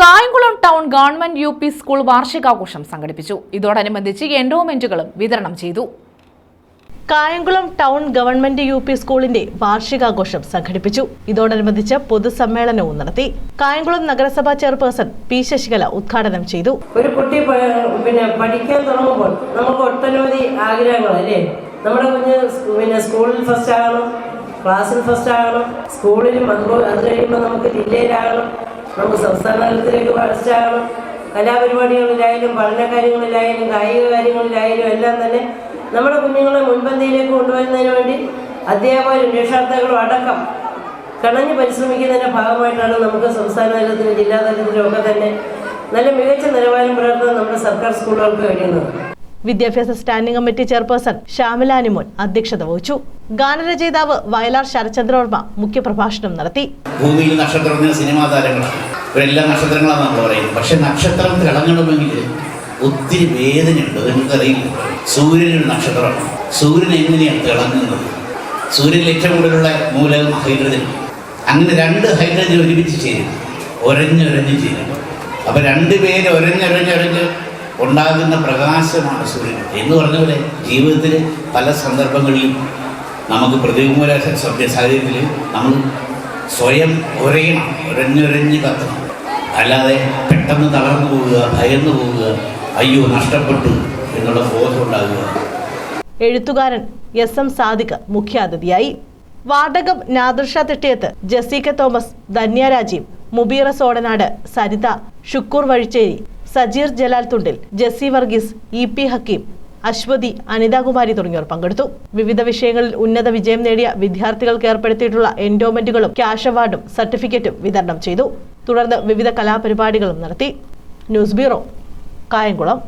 Kayamkulam town government U P school വാർഷികാഘോഷം സംഘടിപ്പിച്ചു. ഇതോടനുബന്ധിച്ച് എൻഡോമെന്റുകളും വിതരണം ചെയ്തു. Kayamkulam town government U P സ്കൂളിന്റെ വാർഷികാഘോഷം സംഘടിപ്പിച്ചു. ഇതോടനുബന്ധിച്ച് പൊതുസമ്മേളനവും നടത്തി. കായംകുളം നഗരസഭാ ചെയർപേഴ്സൺ പി ശശികല ഉദ്ഘാടനം ചെയ്തു. ഒരു കുട്ടി പിന്നെ പഠിക്കാൻ തുടങ്ങുമ്പോൾ നമുക്ക് ഒട്ടനവധി ആഗ്രഹങ്ങൾ അല്ലേ നമ്മുടെ കുഞ്ഞ് പിന്നെ സ്കൂളിൽ ഫസ്റ്റ് ആകണം ക്ലാസ്സിൽ ഫസ്റ്റ് ആകണം സ്കൂളിലും അതുപോലെ അത് കഴിയുമ്പോൾ നമുക്ക് ജില്ലയിലാകണം. നമുക്ക് സംസ്ഥാന തലത്തിലേക്ക് വളർച്ചയാകണം. കലാപരിപാടികളിലായാലും പഠന കാര്യങ്ങളിലായാലും കായിക കാര്യങ്ങളിലായാലും എല്ലാം തന്നെ നമ്മുടെ കുഞ്ഞുങ്ങളെ മുൻപന്തിയിലേക്ക് കൊണ്ടുവരുന്നതിന് വേണ്ടി അധ്യാപകരും രക്ഷാർത്ഥികളും അടക്കം കണഞ്ഞ് പരിശ്രമിക്കുന്നതിന്റെ ഭാഗമായിട്ടാണ് നമുക്ക് സംസ്ഥാന തലത്തിലും ജില്ലാ തലത്തിലും ഒക്കെ തന്നെ നല്ല മികച്ച നിലവാരം പുലർത്താൻ നമ്മുടെ സർക്കാർ സ്കൂളുകൾക്ക് കഴിയുന്നത്. വിദ്യാഭ്യാസ സ്റ്റാൻഡിംഗ് കമ്മിറ്റി ചെയർപേഴ്സൺ ശ്യാമലാനിമോൻ അധ്യക്ഷത വഹിച്ചു. ഗാനരചയിതാവ് വയലാർ ശരചന്ദ്രവർമ്മ മുഖ്യപ്രഭാഷണം നടത്തി. ഭൂമിയിൽ നക്ഷത്രം എന്ന സിനിമാ താരങ്ങളാണ് ഇവരെല്ലാം നക്ഷത്രങ്ങളാണ് നമ്മൾ പറയുന്നത്. പക്ഷെ നക്ഷത്രം തിളങ്ങണമെങ്കിൽ ഒത്തിരി വേദനയുണ്ട്. നിങ്ങൾക്കറിയില്ല? സൂര്യനൊരു നക്ഷത്രമാണ് സൂര്യൻ എങ്ങനെയാണ് തിളങ്ങുന്നത്? സൂര്യൻ ഏറ്റവും കൂടുതലുള്ള മൂലകം ഹൈഡ്രജൻ. അങ്ങനെ രണ്ട് ഹൈഡ്രജൻ ഒരുമിച്ച് ചേരും. ഒരഞ്ഞൊരഞ്ഞ് ചേരും. അപ്പോൾ രണ്ട് പേര് ഒരഞ്ഞൊരഞ്ഞൊരഞ്ഞ് ഉണ്ടാകുന്ന പ്രകാശമാണ് സൂര്യൻ. എന്ന് പറഞ്ഞ പോലെ ജീവിതത്തിൽ പല സന്ദർഭങ്ങളിലും നമുക്ക് പ്രതികൂല സാഹചര്യത്തിൽ നമ്മൾ സ്വയം ഒരയണം ഒരഞ്ഞൊരഞ്ഞ് കത്തണം. അല്ലാതെ പെട്ടെന്ന് തളർന്നു പോവുക ഭയന്നു പോവുക അയ്യോ നഷ്ടപ്പെട്ടു എന്നുള്ള ബോധം ഉണ്ടാകുക എഴുത്തുകാരൻ എസ് എം സാദിഖ് മുഖ്യാതിഥിയായി. Vadakkam Nadirsha Thettiyath Jaseeka Thomas Dhanya Rajeev Mubeera Sodanad Saritha Shukkoor Vazhicheri Sajeer Jalal Thundil Jessy Varghese E P Hakkim Aswathy Anithakumari തുടങ്ങിയവർ പങ്കെടുത്തു. വിവിധ വിഷയങ്ങളിൽ ഉന്നത വിജയം നേടിയ വിദ്യാർത്ഥികൾക്ക് ഏർപ്പെടുത്തിയിട്ടുള്ള എൻഡോമെന്റുകളും ക്യാഷ് അവാർഡും സർട്ടിഫിക്കറ്റും വിതരണം ചെയ്തു. തുടർന്ന് വിവിധ കലാപരിപാടികളും നടത്തി. News bureau Kayamkulam.